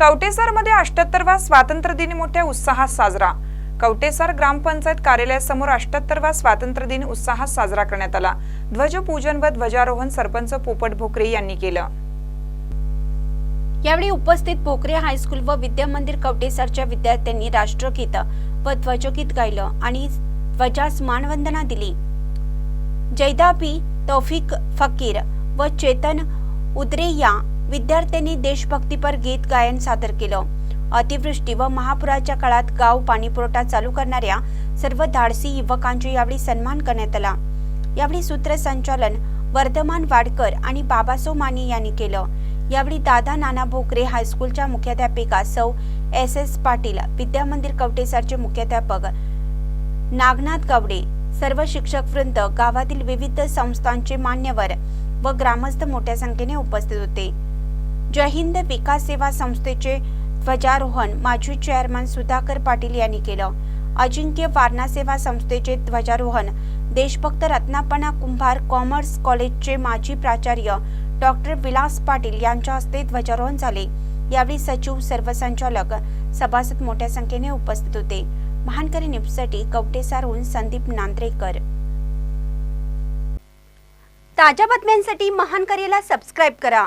कवटेसरमध्ये अष्ट्याहत्तरवा स्वातंत्र्य दिन मोठ्या उत्साहात साजरा. कवटेसर ग्रामपंचायत कार्यालयासमोर अष्ट्याहत्तरवा स्वातंत्र्य दिन उत्साहात साजरा करण्यात आला. ध्वजपूजन व ध्वजारोहण सरपंच पोपट भोकरे यांनी केलं. यावेळी उपस्थित भोकरे हायस्कूल व विद्या मंदिर कवटेसरच्या विद्यार्थ्यांनी राष्ट्रगीत व ध्वजगीत गायलं आणि ध्वजास मानवंदना दिली. जैदाबी तौफिक फकीर व चेतन उद्रेया विद्यार्थ्यांनी देशभक्तीपर गीत गायन सादर केलं. अतिवृष्टी व महापुराच्या काळात गाव पाणीपुरवठा चालू करणाऱ्या सर्व धाडसी युवकांचे यावेळी सन्मान करण्यात आला. यावेळी सूत्रसंचालन वर्धमान वाडकर आणि बाबासो माने यांनी केलं. यावेळी दादा नाना भोकरे हायस्कूलच्या मुख्याध्यापिका सौ एस एस पाटील विद्यामंदिर कवटेसरचे मुख्याध्यापक नागनाथ गावडे सर्व शिक्षक वृंद गावातील विविध संस्थांचे मान्यवर व ग्रामस्थ मोठ्या संख्येने उपस्थित होते. जय हिंद विकास सेवा संस्थेचे ध्वजारोहण माजी चेअरमन सुधाकर पाटील यांनी केलं. अजिंक्य वारणा सेवा संस्थेचे ध्वजारोहण देशभक्त रत्नापणा कुंभार कॉमर्स कॉलेजचे माजी प्राचार्य डॉक्टर विलास पाटील यांच्या हस्ते ध्वजारोहण झाले. यावेळी सचिव सर्व संचालक सभासद मोठ्या संख्येने उपस्थित होते. महानकरी न्यूजसाठी कवटेसारहून संदीप नांद्रेकर. ताज्या बातम्यांसाठी महानकरीला सबस्क्राईब करा.